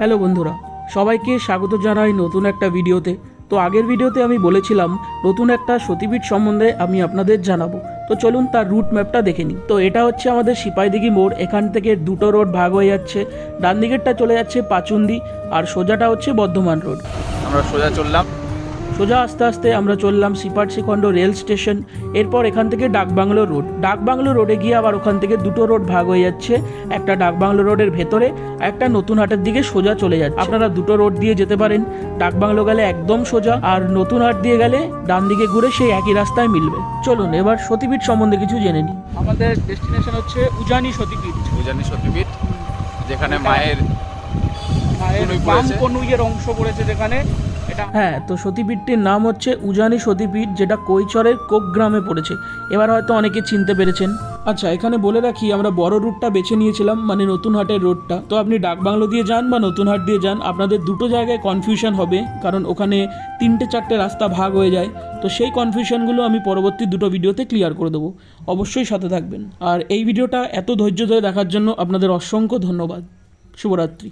Hello বন্ধুরা, সবাইকে স্বাগত জানাই নতুন একটা ভিডিওতে। তো আগের ভিডিওতে আমি বলেছিলাম, নতুন একটা সতীপীঠ সম্বন্ধে আমি আপনাদের জানাব। তো চলুন তার রুট ম্যাপটা দেখে নিই। তো এটা হচ্ছে আমাদের সিপাহীদিঘি মোড়, এখান থেকে দুটো রোড ভাগ হয়ে যাচ্ছে। ডান দিকেরটা চলে যাচ্ছে পাচুন্দি, আর সোজাটা হচ্ছে বর্ধমান রোড আমরা সোজা চললাম। সোজা আস্তে আস্তে আমরা চললাম সিপাট শিখণ্ড রেল স্টেশন। এরপর এখান থেকে ডাকবাংলো রোড। ডাকবাংলো রোডে গিয়ে আবার ওখান থেকে দুটো রোড ভাগ হয়ে যাচ্ছে। একটা ডাকবাংলো রোডের ভেতরে আর একটা নতুন হাটের দিকে সোজা চলে যাচ্ছে। আপনারা দুটো রোড দিয়ে যেতে পারেন। ডাকবাংলো গেলে একদম সোজা আর নতুন হাট দিয়ে গেলে ডান দিকে ঘুরে সেই একই রাস্তায় মিলবে। চলুন এবার সতীপীঠ সম্বন্ধে কিছু জেনে নিই। আমাদের ডেস্টিনেশন হচ্ছে উজানি সতীপীঠ। উজানি সতীপীঠ যেখানে মায়ের বাম কনুইয়ের অংশ পড়েছে যেখানে হ্যাঁ তো সতীপীঠটির নাম হচ্ছে উজানি সতীপীঠ যেটা কৈচরের কোক গ্রামে পড়েছে। এবার হয়তো অনেকে চিনতে পেরেছেন। আচ্ছা এখানে বলে রাখি আমরা বড় রুটটা বেছে নিয়েছিলাম মানে নতুন হাটের রোডটা। তো আপনি ডাকবাংলো দিয়ে যান বা নতুন হাট দিয়ে যান আপনাদের দুটো জায়গায় কনফিউশন হবে কারণ ওখানে তিনটে চারটে রাস্তা ভাগ হয়ে যায়। তো সেই কনফিউশনগুলো আমি পরবর্তী দুটো ভিডিওতে ক্লিয়ার করে দেবো। অবশ্যই সাথে থাকবেন। আর এই ভিডিওটা এত ধৈর্য ধরে দেখার জন্য আপনাদের অসংখ্য ধন্যবাদ। শুভরাত্রি।